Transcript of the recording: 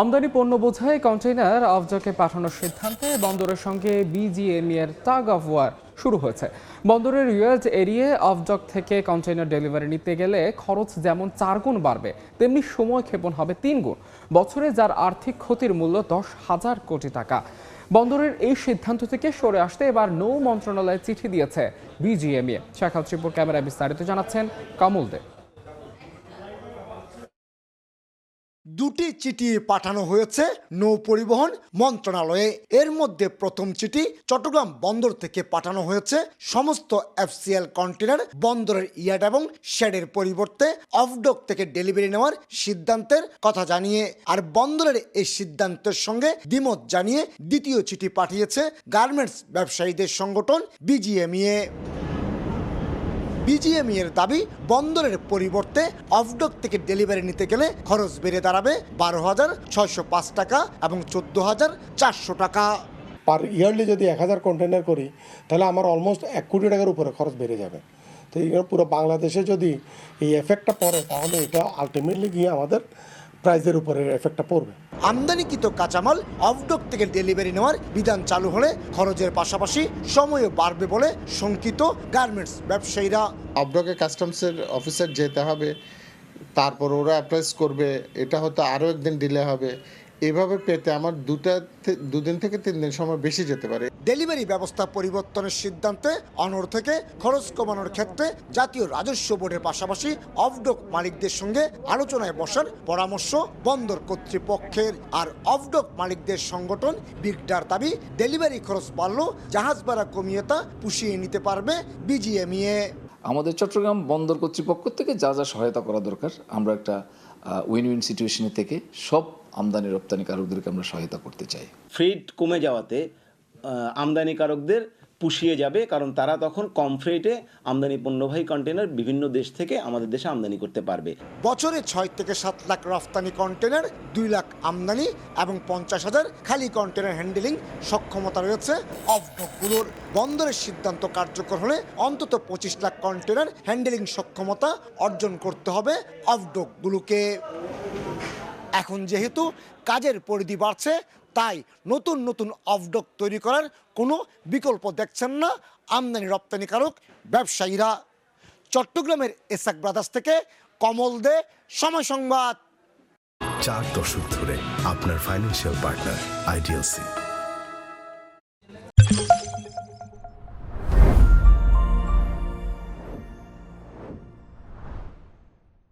আমদানি পণ্য বোঝাই কন্টেইনার অবজকে পাঠানোর সিদ্ধান্তে বন্দরের সঙ্গে বিজিএমই এর টাগ অফ ওয়ার শুরু হয়েছে। বন্দরের ইউএড এরিয়ে অবজক থেকে কন্টেইনার ডেলিভারি নিতে গেলে খরচ যেমন চার গুণ বাড়বে, তেমনি সময় ক্ষেপণ হবে তিন গুণ। বছরে যার আর্থিক ক্ষতির মূল্য দশ হাজার কোটি টাকা। বন্দরের এই সিদ্ধান্ত থেকে সরে আসতে এবার নৌ মন্ত্রণালয়ে চিঠি দিয়েছে বিজিএমইএ। শাখা ত্রিপুর ক্যামেরায় বিস্তারিত জানাচ্ছেন কমল দে। দুটি চিঠি পাঠানো হয়েছে নৌ পরিবহন মন্ত্রণালয়ে। এর মধ্যে প্রথম চিঠি চট্টগ্রাম বন্দর থেকে পাঠানো হয়েছে। সমস্ত এফসিএল কন্টেনার বন্দরের ইয়ার্ড এবং শেডের পরিবর্তে অফডক থেকে ডেলিভারি নেওয়ার সিদ্ধান্তের কথা জানিয়ে, আর বন্দরের এই সিদ্ধান্তের সঙ্গে দ্বিমত জানিয়ে দ্বিতীয় চিঠি পাঠিয়েছে গার্মেন্টস ব্যবসায়ীদের সংগঠন বিজিএমইএ। বিজিএমই এর দাবি বন্দরের পরিবর্তে অফডক থেকে ডেলিভারি নিতে গেলে খরচ বেড়ে দাঁড়াবে বারো হাজার ছয়শো পাঁচ টাকা এবং চোদ্দ হাজার চারশো টাকা। পার ইয়ারলি যদি এক হাজার কন্টেনার করি, তাহলে আমার অলমোস্ট এক কোটি টাকার উপরে খরচ বেড়ে যাবে। তো এই পুরো বাংলাদেশে যদি এই এফেক্টটা পড়ে, তাহলে এটা আলটিমেটলি গিয়ে আমাদের প্রাইসের উপরে এফেক্টটা পড়বে। আমদানিকৃত কাঁচামাল অফডক থেকে ডেলিভারি নেওয়ার বিধান চালু হলে খরচের পাশাপাশি সময়ও বাড়বে বলে শঙ্কিত গার্মেন্টস ব্যবসায়ীরা। অবডকে কাস্টমসের অফিসার যেতে হবে তারপর ওরা অ্যাপ্লাইস করবে এটা হয়তো আরও একদিন ডিলে হবে। এভাবে পেতে আমার দুটা দুদিন থেকে তিন দিন সময় বেশি যেতে পারে। ডেলিভারি ব্যবস্থা পরিবর্তনের সিদ্ধান্তে অনর থেকে খরচ কমানোর ক্ষেত্রে জাতীয় রাজস্ব বোর্ডের পাশাপাশি অফডক মালিকদের সঙ্গে আলোচনায় বসার পরামর্শ বন্দর কর্তৃপক্ষের। আর অফডক মালিকদের সংগঠন বিগডার দাবি ডেলিভারি খরচ বাড়লেও জাহাজ ভাড়া কমিয়ে তা পুষিয়ে নিতে পারবে বিজিএমইএ। আমাদের চট্টগ্রাম বন্দর কর্তৃপক্ষ থেকে যা যা সহায়তা করা দরকার আমরা একটা উইন উইন সিচুয়েশনে থেকে সব আমদানি রপ্তানিকারকদেরকে আমরা সহায়তা করতে চাই। ফ্রেট কমে যাওয়াতে আমদানিকারকদের পুষিয়ে যাবে, কারণ তারা তখন কম ফ্রেটে আমদানি পণ্যবাহী কন্টেনার বিভিন্ন দেশ থেকে আমাদের দেশে আমদানি করতে পারবে। বছরে ছয় থেকে সাত লাখ রফতানি কন্টেনার দুই লাখ আমদানি এবং পঞ্চাশ হাজার খালি কন্টেনার হ্যান্ডেলিং সক্ষমতা রয়েছে অফডকগুলোর বন্দরের সিদ্ধান্ত কার্যকর হলে অন্তত পঁচিশ লাখ কন্টেনার হ্যান্ডেলিং সক্ষমতা অর্জন করতে হবে অফডকগুলোকে এখন যেহেতু কাজের পরিধি বাড়ছে, তাই নতুন নতুন অফডক তৈরি করার কোনো বিকল্প দেখছেন না আমদানি রপ্তানিকারক ব্যবসায়ীরা। চট্টগ্রামের এসাক ব্রাদার্স থেকে কমল দে, সময় সংবাদ। চার দশক ধরে আপনার ফাইন্যান্সিয়াল পার্টনার আইডিএলসি